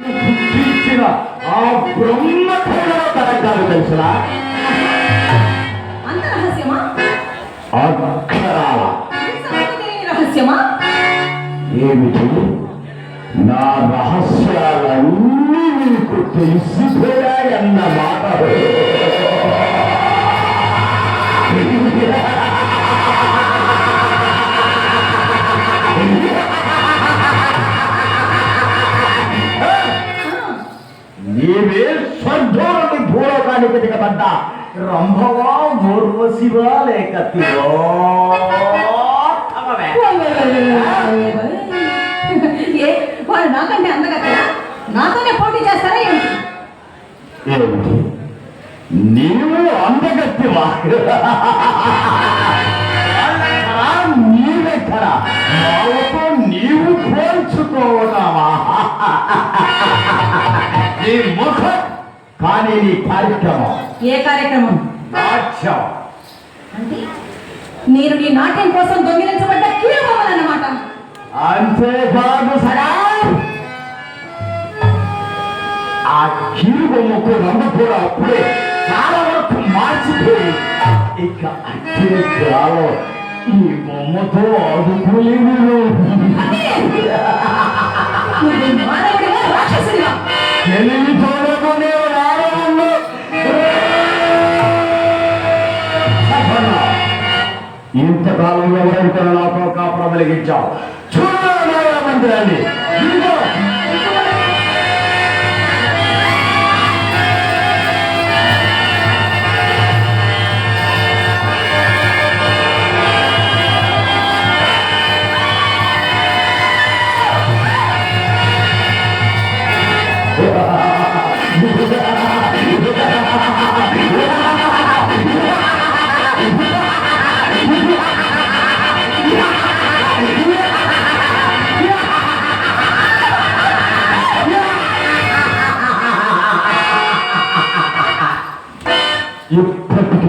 పుట్టించిన ఆ బ్రహ్మ కూడా తనకాలు తెలుసునా? అంత రహస్యమా? అక్షరాల. రహస్యమా? ఏమిటి? నా రహస్యాలన్నీ నీకు తెలిసిపోయాయన్న మాట నీవే స్వర్ధోని భూలోకానికి దిగబడ్డ రంభవా ఊర్వశివా లేక. ఏ వారు నాకంటే అందగత్తరా నాతోనే పోటీ చేస్తారా నీవు అందగత్తివా? నీవెక్కడ నీవు పోల్చుకోవటావా నీ ముఖం కానీ నీ కార్యక్రమం. ఏ కార్యక్రమం? నాట్యం. అంటే నేను నీ నాట్యం కోసం దొంగిలించబడ్డ కీలబొమ్మలన్నమాట అంతేకాదు సరా. ఆ కీలు బొమ్మకు రంగు కూడా అప్పుడే చాలా వరకు మార్చిపోయి ఇక అట్టే కాలం ఈ బొమ్మతో ఆడుకోలేము నువ్వు మానవుడివా రాక్షసుడివా తెలివి ఇంతకాలం ఎవరైతే నాతో కాపురం వెలిగించావు? చూడాలి మందిరాన్ని?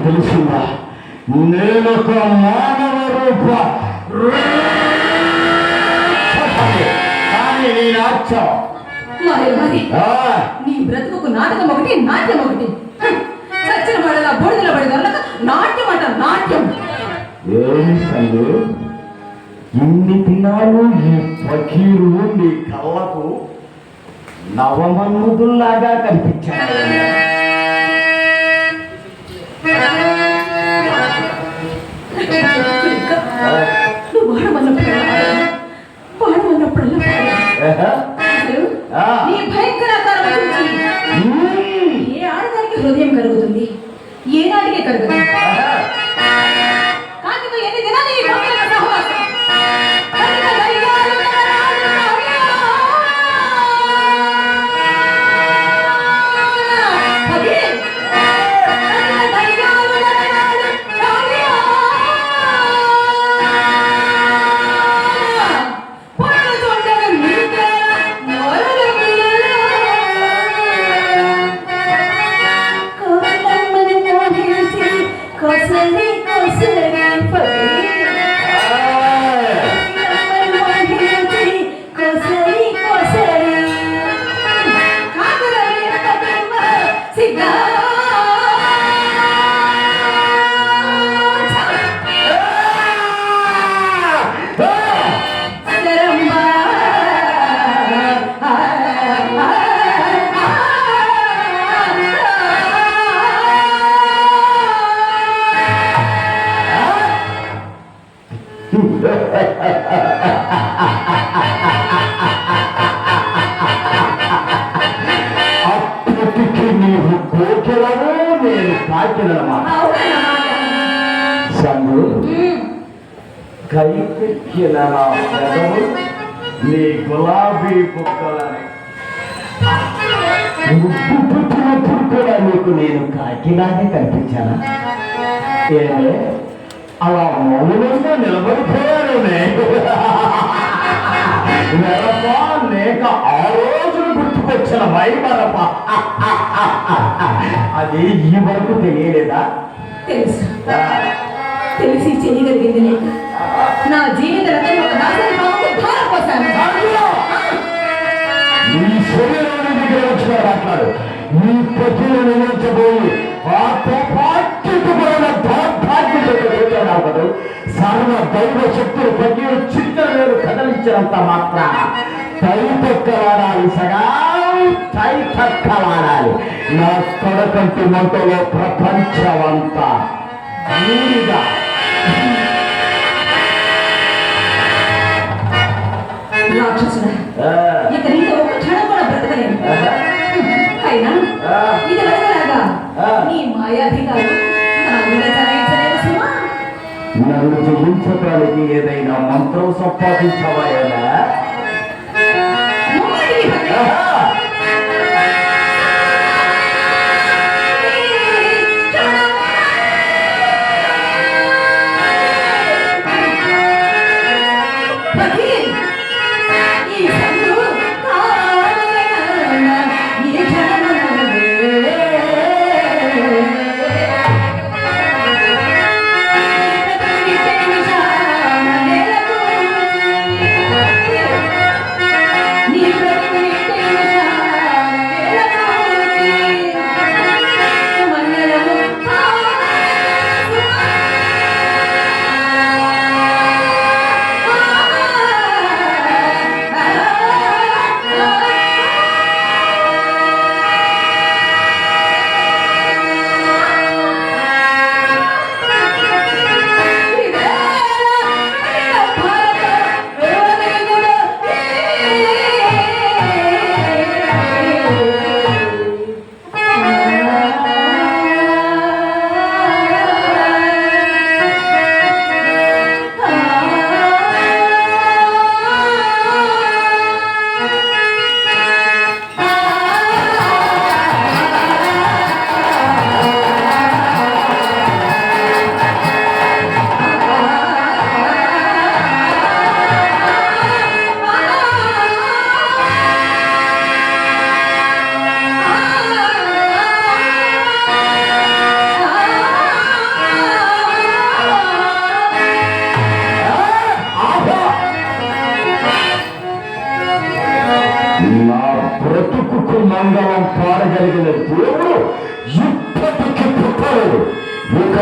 తెలిసిందా నేనొక మానవ రూప. కానీ నీ నాట్యం నీ నాటకం ఒకటి నాట్యం ఒకటి. చచ్చిన పడలా బూడిదల పడి దొరక నాట్యం అంట నాట్యం. ఏమి సంగు ఇన్ని దినాలు ఈ పకీరు నీ కళ్ళకు నవమన్ముదుల్లాగా కనిపించాడు. నువ్వు వాడమన్నప్పుడల్లా వాడమన్నప్పుడల్లా. నీ ఏ ఆడదానికి హృదయం కలుగుతుంది? ఏనాటికే కలుగుతుంది? కాకితో ఎన్ని దినాలు కైపెక్కిన నా పెదవు నీ గులాబీ బుక్కలని ముగ్గు పుట్టినప్పుడు కూడా నీకు నేను కాకిలాగే కనిపించానా ఏమే? అలా మౌనంగా నిలబడిపోయాను నెలప లేక ఆ రోజులు గుర్తుకొచ్చిన మైమరప. అది ఈ వరకు తెలియలేదా? తెలుసు. తెలిసి చేయగలిగింది లేక నా జీవిత దైవ శక్తులు ప్రతి చిన్న నేను కదలించినంత మాత్ర తైతక్కలాడాలి సగా తైతక్కలాడాలి. నా కొడకంటి మంటలో ప్రపంచమంతా రాక్షసుడా ఇతనితో ఒక క్షణం కూడా బ్రతకలేను అయినా నన్ను జయించడానికి ఏదైనా మంత్రం సంపాదించవాయనా?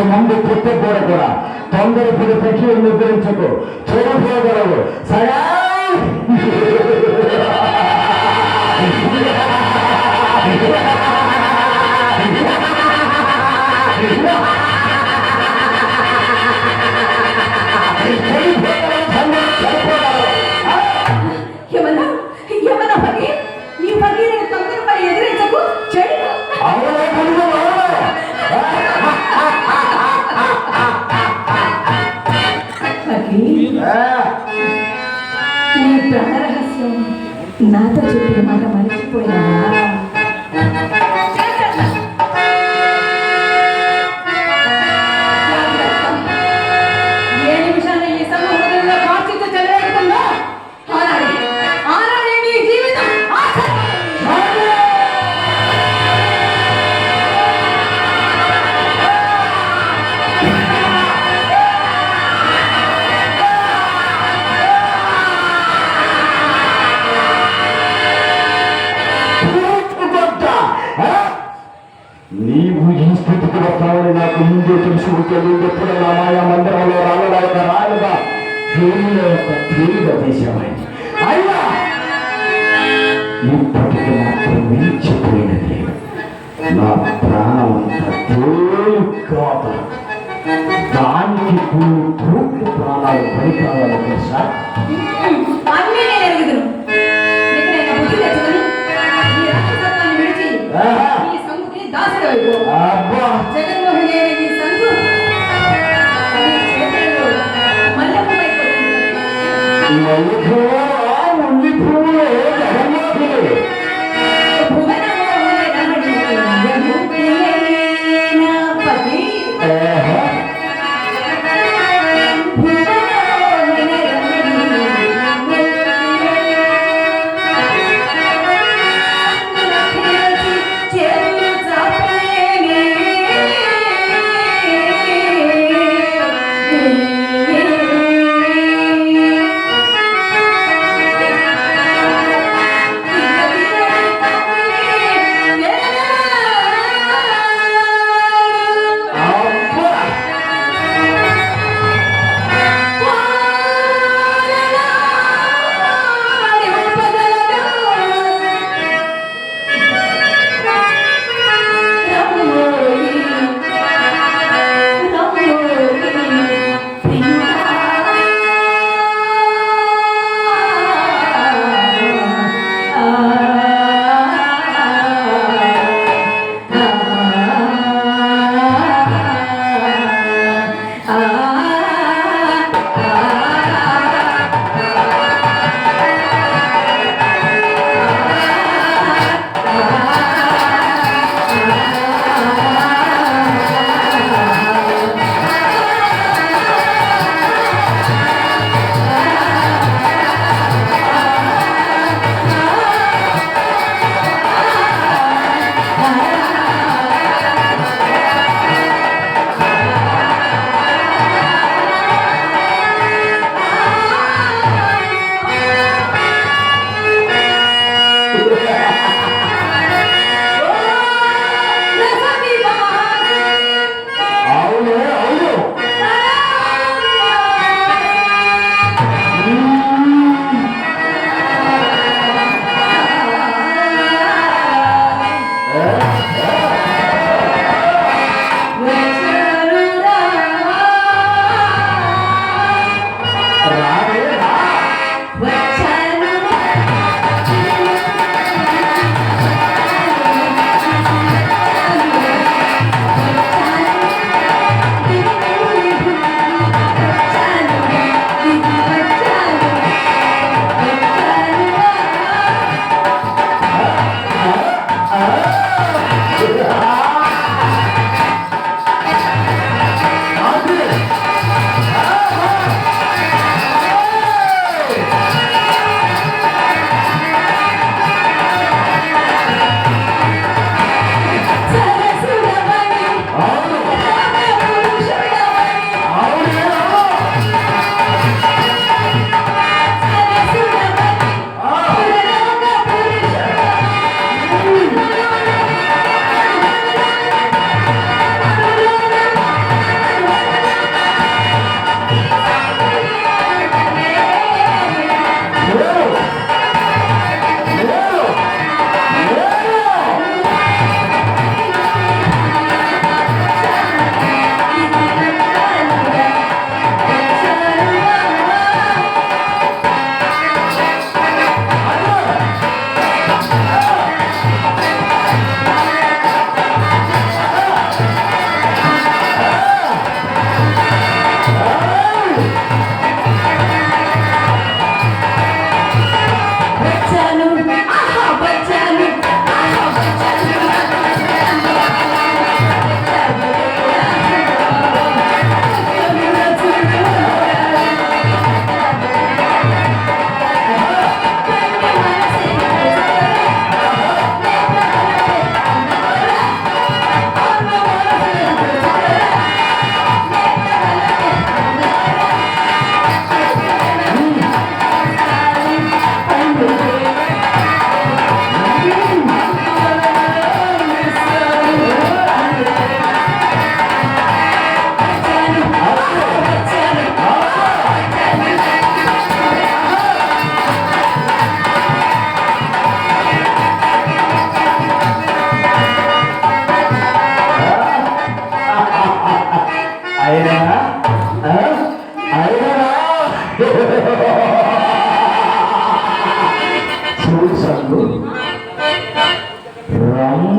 మందు తిప్పకూడదు కూడా తొందరపడి పక్షులు నిద్రించకు చూడకూడదు సయా Yeah! నాతో చెప్పిన మాట మర్చిపోయినా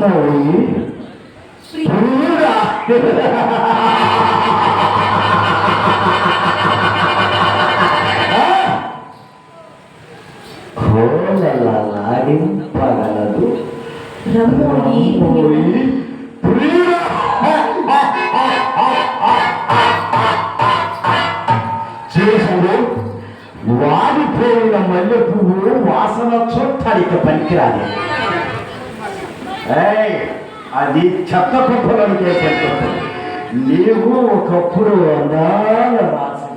పోయి బ్రహ్మోయి ప్రియుడా చేసాడు వాడిపోయిన మల్లె పువ్వు వాసన చూడటానికి పనికిరాలి అది చెత్త కుప్పలను చేసేటప్పుడు నీవు ఒకప్పుడు అందాల రాసి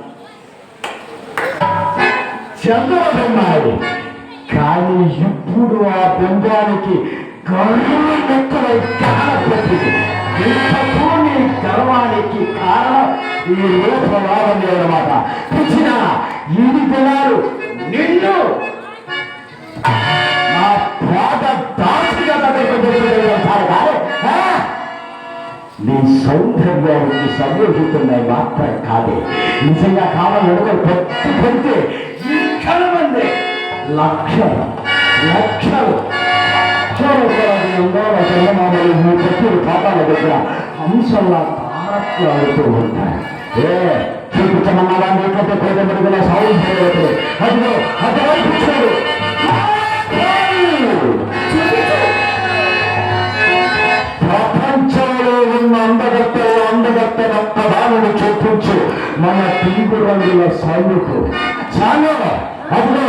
చంద్రబొమ్మాడు కానీ ఇప్పుడు ఆ బొమ్మానికి కళ్ళు ముక్కలై కాలపెట్టింది ఇంతకు నీ గర్వానికి కారణం ఈ రూపలావణ్య లేదన్నమాట. పిచ్చిన ఇది పిల్లలు నిన్ను నీ సౌందర్యానికి సంయోగిస్తున్నాయి మాత్రం కాదే. నిజంగా కాలం అడుగులు పెట్టి పెడితే ఇక్కడ మంది లక్షలు లక్షలు. చందమామలు మీ పెట్టిన పాపాల దగ్గర హంసల్లా తారట్లాడుతూ ఉంటాయి. ఏ చూపించమన్నావా నీకంటే కోటమిడిగిన సౌందర్యవతులు అదిగో అటువైపు మన తెలుగు రంగుల సైనికు చాలా. అదిగో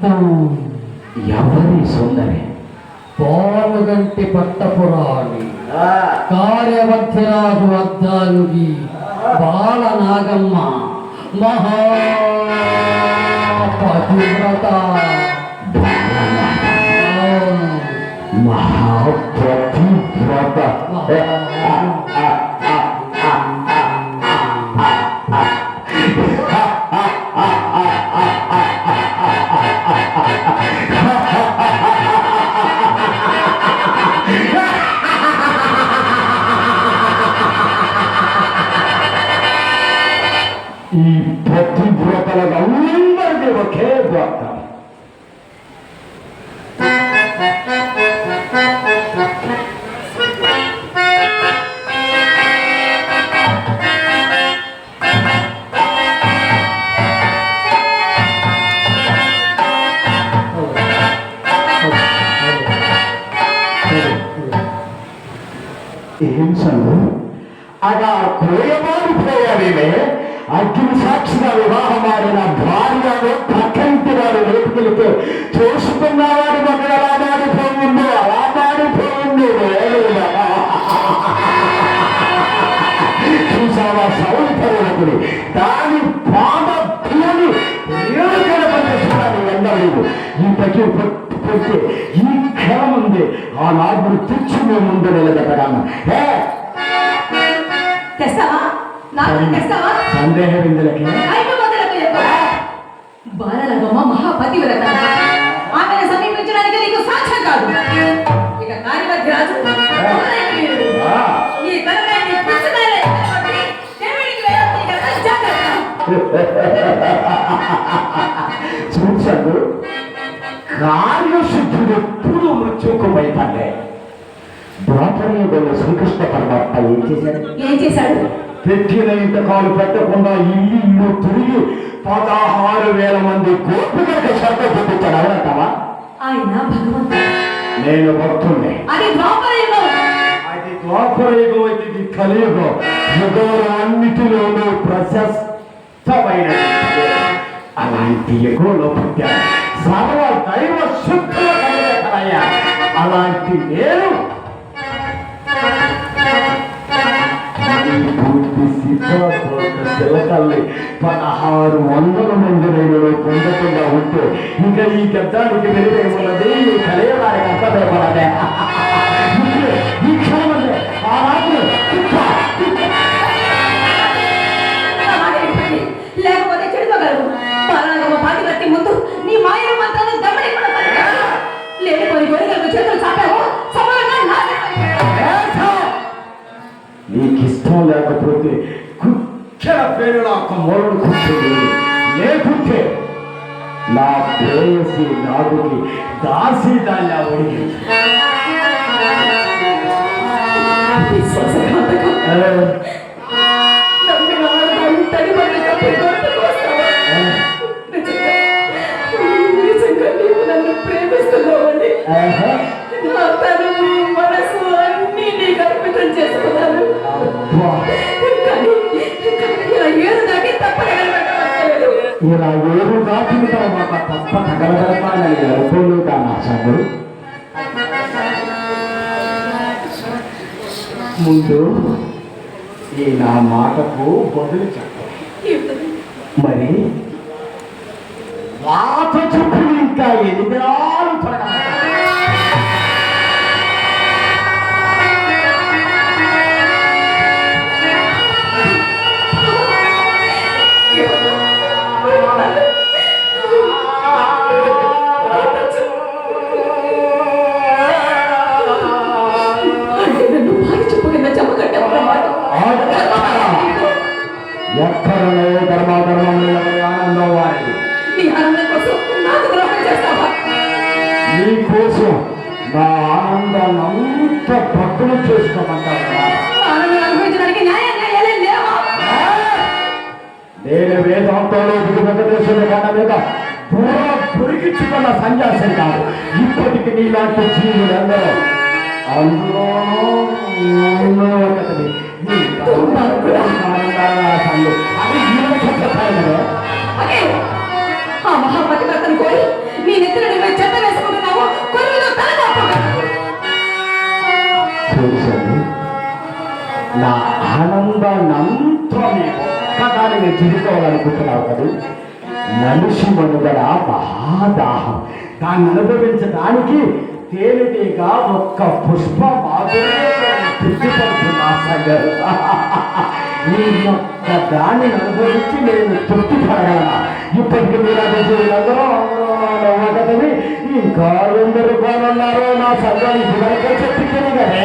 చిత్తం ఎవరి సుందరి? పాముగంటి పట్టపురాణి ఆ, కార్యవర్ధరాజు అర్ధాంగి బాల నాగమ్మ మహాపతివ్రత మహాపతివ్రత ఐదు వందలకు ఎక్కువ. బాలలగమ్మ మహాపతివ్రత. ఆమెను సమీపించడానికి నీకు సాధ్యం కాదు. ఇక కార్యవర్తి రాజు వీరుడు. ఆ, ఈ కలరాన్ని పుస్తకాలే దేవుడికి జాగ్రత్త కార్యశుద్ధుడు ఎప్పుడు మృత్యుకు భయపడ్డే ద్వాపరయుగంలో శ్రీకృష్ణ పరమాత్మ ఏం చేశాడు? ఏం చేశాడు? పెట్టిన ఇంత కాలు పెట్టకుండా ఇల్లు ఇల్లు తిరిగి పదహారు వేల మంది గోపికలకు శ్రద్ధ చూపించాడు. అవునంటావా ఆయన భగవంతుడు. నేను భక్తుణ్ణి. అది అది ద్వాపరయుగం అయితే ఇది కలియుగం యుగాలు అన్నిటిలోనూ ప్రశస్తమైన అలాంటి ఎగోలో పుట్టాను సర్వ దైవ శుద్ధుల కలయ్యా అలాంటి నేను. ఈ పూర్తి పదహారు వందల మంది నేను పొందకుండా ఉంటే ఇంకా ఈ గద్దానికి వెలువేయమన్నది ఈ కలియడానికి అంతదేమన్నదే ఇష్టం లేకపోతే కుక్కల పేరు ఒక మూలను కూర్చోండి లేకుంటే నా ప్రేయసి నాగుని దాసి దాన్ని ఒడిగి విశ్వాసఘాతకం. ఇలా ఏడు దాటితో మాకు తప్ప తగలగలపాలని అనుకోలు కానా సభ్యుడు ముందు ఈ నా మాటకు బదులు చెప్పు మరి వాత చెప్పులు ఇంకా ఎన్ని ఆనందాన్ని ఒక్కదాన్ని నేను ఒక్కదానిని కదా? మనిషి మనుగడ మహాదాహం. దాన్ని అనుభవించడానికి తేలిటిగా ఒక్క పుష్ప మాధుర్యంలో ఈ యొక్క దాన్ని అనుభవించి నేను తృప్తి పడగలనా ఇప్పటికి మీరు అది అందరూ ఒకటిని ఇంకా ఎందరు బాగున్నారో నా సంఘానికి వరకే చెప్పింది కదే